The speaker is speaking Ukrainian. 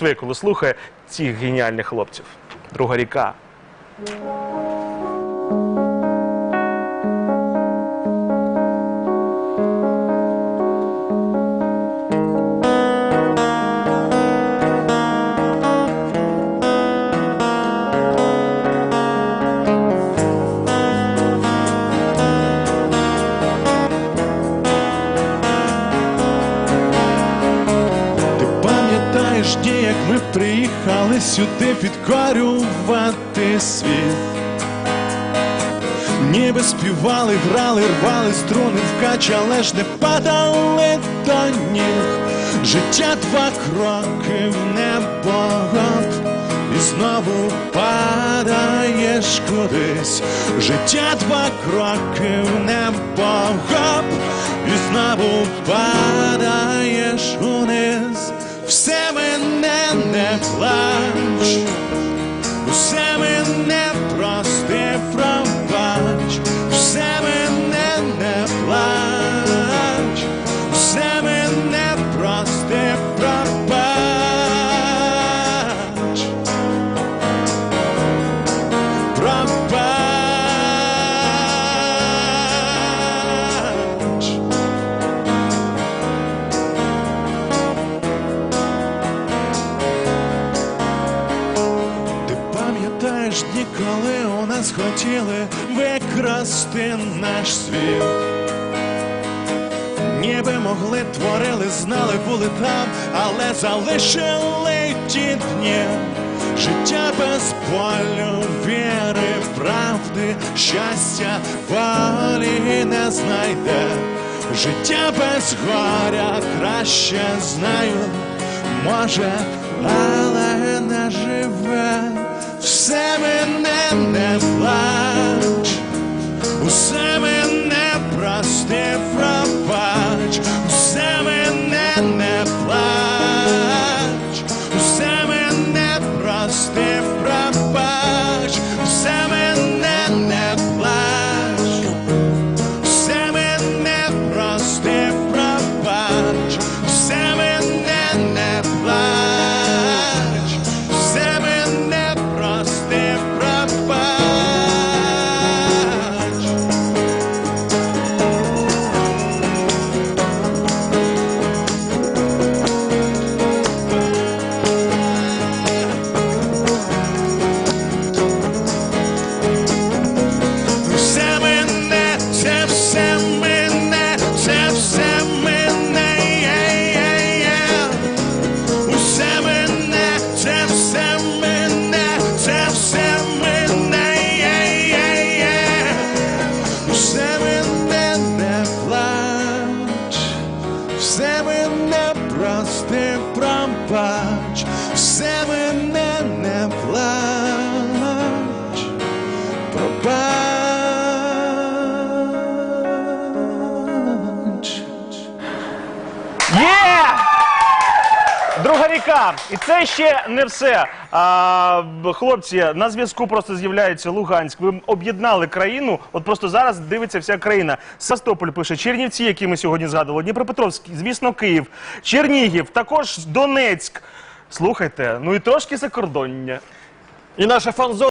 своє, коли слухає цих геніальних хлопців. Друга ріка. Дні, як ми приїхали сюди підкорювати світ. Ніби співали, грали, рвали струни в але ж не падали до ніг. Життя два кроки в небо і знову падаєш кудись. Життя два кроки в небо і знову падаєш пам'ятаєш дні, коли у нас хотіли викрасти наш світ. Ніби могли, творили, знали, були там, але залишили ті дні. Життя без болю, віри, правди, щастя, волі не знайде. Життя без горя краще знаю, може, але не пробач. Є! Друга ріка. І це ще не все. А, б- хлопці, на зв'язку просто з'являється Луганськ. Ви об'єднали країну. От просто зараз дивиться вся країна. Севастополь пише, Чернівці, які ми сьогодні згадували, Дніпропетровськ, звісно, Київ, Чернігів, також Донецьк. Слухайте, ну і трошки закордоння. І наша фан